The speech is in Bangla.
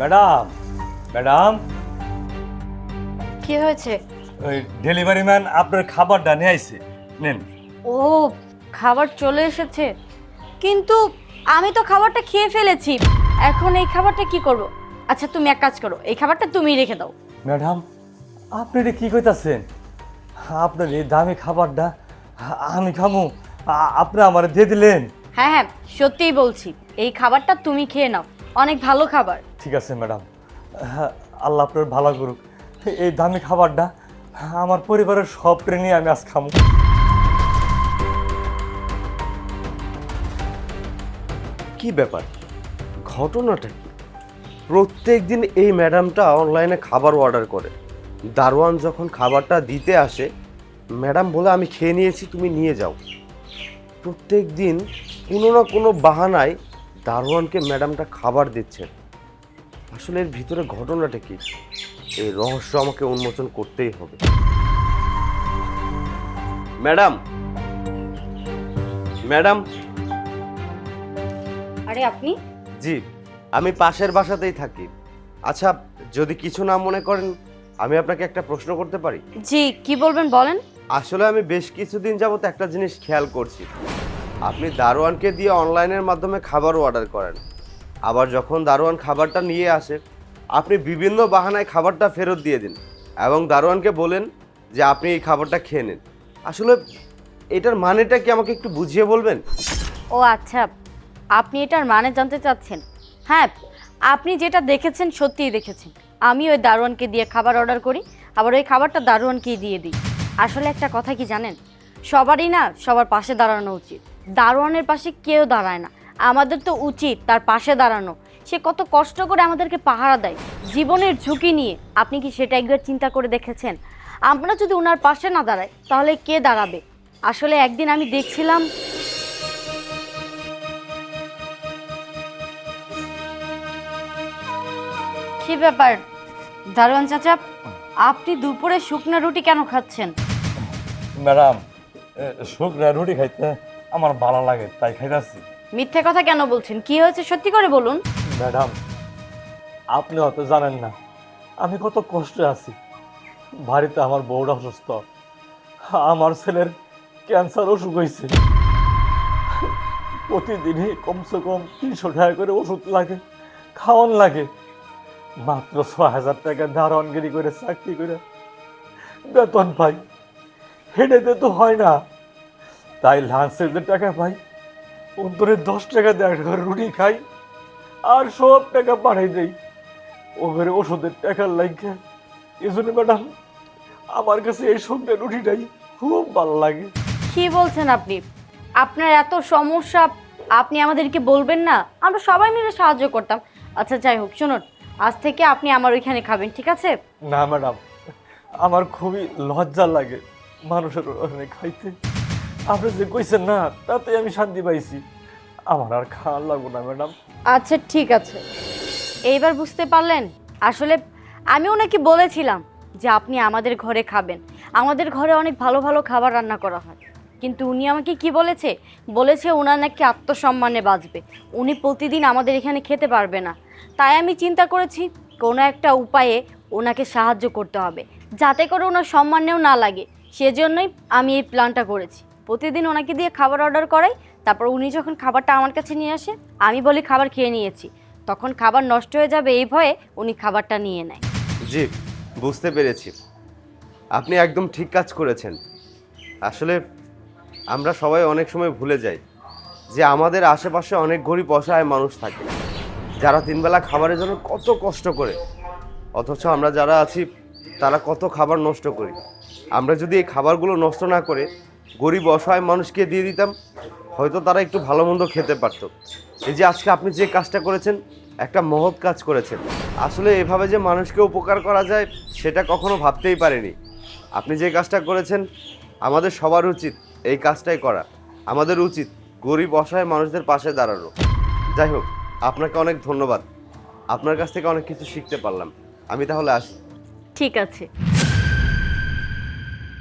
Madam madam. কি হয়েছে? ওই ডেলিভারি ম্যান আপনার খাবারটা নিয়ে আইছে। নেন। ও খাবার চলে এসেছে। কিন্তু আমি তো খাবারটা খেয়ে ফেলেছি। এখন এই খাবারটা কি করব? আচ্ছা তুমি এক কাজ করো এই খাবারটা তুমি রেখে দাও। ম্যাডাম আপনি এটা কি কইতাছেন? আপনার এই দামি খাবারটা আমি খামু আপনি আমার দিয়ে দিলেন। হ্যাঁ হ্যাঁ সত্যিই বলছি এই খাবারটা তুমি খেয়ে নাও। অনেক ভালো খাবার। ঠিক আছে, ম্যাডাম। আল্লাহ আপনার ভালো করুক। এই দামি খাবারটা আমার পরিবারের সব নিয়ে আমি আজ খামু। কি ব্যাপার? ঘটনাটা কি? প্রত্যেক দিন এই ম্যাডামটা অনলাইনে খাবার অর্ডার করে। দারোয়ান যখন খাবারটা দিতে আসে, ম্যাডাম বলে, আমি খেয়ে নিয়েছি, তুমি নিয়ে যাও। প্রত্যেক দিন কোনো না কোনো বাহানায় দারোয়ানকে ম্যাডামটা খাবার দিচ্ছেন। আসলে এর ভিতরে ঘটনাটা কি? এই রহস্য আমাকে উন্মোচন করতেই হবে। ম্যাডাম! ম্যাডাম! আরে আপনি? জি আমি পাশের বাসাতেই থাকি। আচ্ছা যদি কিছু না মনে করেন আমি আপনাকে একটা প্রশ্ন করতে পারি? জি কি বলবেন বলেন? আসলে আমি বেশ কিছুদিন যাবত একটা জিনিস খেয়াল করছি। আপনি দারোয়ানকে দিয়ে অনলাইনের মাধ্যমে খাবারও অর্ডার করেন। আবার যখন দারোয়ান খাবারটা নিয়ে আসে, আপনি বিভিন্ন বাহানায় খাবারটা ফেরত দিয়ে দিন এবং দারোয়ানকে বলেন যে আপনি এই খাবারটা খেয়ে নিন। আসলে এটার মানেটা কি আমাকে একটু বুঝিয়ে বলবেন? ও আচ্ছা আপনি এটার মানে জানতে চাচ্ছেন। হ্যাঁ আপনি যেটা দেখেছেন সত্যিই দেখেছেন। আমি ওই দারোয়ানকে দিয়ে খাবার অর্ডার করি, আবার ওই খাবারটা দারোয়ানকেই দিয়ে দিই। আসলে একটা কথা কি জানেন? সবারই না সবার পাশে দাঁড়ানো উচিত। দারোয়ানের পাশে কেউ দাঁড়ায় না। আমাদের তো উচিত তার পাশে দাঁড়ানো। সে কত কষ্ট করে আমাদেরকে পাহারা দেয়। জীবনের ঝুঁকি নিয়ে। আপনি কি সেটা একবার চিন্তা করে দেখেছেন? আমরা যদি ওনার পাশে না দাঁড়াই, তাহলে কে দাঁড়াবে? আসলে একদিন আমি দেখছিলাম কি ব্যাপার? দারোয়ান চাচা, আপনি দুপুরে শুকনো রুটি কেন খাচ্ছেন? ম্যাডাম শুকনো রুটি খাইতে আমার ভালো লাগে, তাই খাইতেছি। মিথ্যে কথা কেন বলছেন? কি হয়েছে? সত্যি করে বলুন। ম্যাডাম, আপনি হয়তো জানেন না, আমি কত কষ্টে আছি। বাড়িতে আমার বউটা অসুস্থ। আমার ছেলের ক্যান্সার অসুখ হয়েছে। প্রতিদিনই কমসে কম তিনশো টাকা করে ওষুধ লাগে, খাওয়ান লাগে। মাত্র ছ হাজার টাকা দারোয়ানগিরি করে চাকরি করে বেতন পাই। হেঁটেতে তো হয় না। তাই লাঞ্চের যে টাকা পাই অন্তরে দশ টাকা করে রুটি খাই আর সব টাকা পাঠাই দেই। ও ঘরে ওষুধের টাকার লাগে এই জন্য ম্যাডাম আমার কাছে এই সঙ্গে রুটিটাই খুব ভালো লাগে। কি বলছেন আপনি? আপনার এত সমস্যা আপনি আমাদেরকে বলবেন না আমরা সবাই মিলে সাহায্য করতাম। আচ্ছা যাই হোক শুনুন আজ থেকে আপনি আমার ওইখানে খাবেন ঠিক আছে? না ম্যাডাম আমার খুবই লজ্জা লাগে মানুষের ওখানে খাইতে। আপনি যে কইছেন না তাতে আমি শান্তি পাইছি। আমার আর খাওয়া লাগবো না, ম্যাডাম। আচ্ছা ঠিক আছে। এইবার বুঝতে পারলেন? আসলে আমি ওনাকে বলেছিলাম যে আপনি আমাদের ঘরে খাবেন। আমাদের ঘরে অনেক ভালো ভালো খাবার রান্না করা হয়। কিন্তু উনি আমাকে কি বলেছে? বলেছে ওনার নাকি আত্মসম্মানে বাঁচবে। উনি প্রতিদিন আমাদের এখানে খেতে পারবে না। তাই আমি চিন্তা করেছি, কোনো একটা উপায়ে ওনাকে সাহায্য করতে হবে। যাতে করে ওনার সম্মানেও না লাগে। সেজন্যই আমি এই প্ল্যানটা করেছি। প্রতিদিন ওনাকে দিয়ে খাবার অর্ডার করাই, তারপর উনি যখন খাবারটা আমার কাছে নিয়ে আসে, আমি বলি খাবার খেয়ে নিয়েছি। তখন খাবার নষ্ট হয়ে যাবে এই ভয়ে উনি খাবারটা নিয়ে নেয়। জি, বুঝতে পেরেছি। আপনি একদম ঠিক কাজ করেছেন। আসলে আমরা সবাই অনেক সময় ভুলে যাই যে আমাদের আশেপাশে অনেক গরিব অসহায় মানুষ থাকে, যারা তিনবেলা খাবারের জন্য কত কষ্ট করে। অথচ আমরা যারা আছি, তারা কত খাবার নষ্ট করি। আমরা যদি এই খাবারগুলো নষ্ট না করে গরিব অসহায় মানুষকে দিয়ে দিতাম, হয়তো তারা একটু ভালো মন্দ খেতে পারতো। এই যে আজকে আপনি যে কাজটা করেছেন, একটা মহৎ কাজ করেছেন। আসলে এভাবে যে মানুষকে উপকার করা যায়, সেটা কখনো ভাবতেই পারিনি। আপনি যে কাজটা করেছেন, আমাদের সবার উচিত এই কাজটাই করা। আমাদের উচিত গরিব অসহায় মানুষদের পাশে দাঁড়ানো। যাই হোক, আপনাকে অনেক ধন্যবাদ। আপনার কাছ থেকে অনেক কিছু শিখতে পারলাম। আমি তাহলে আসি। ঠিক আছে।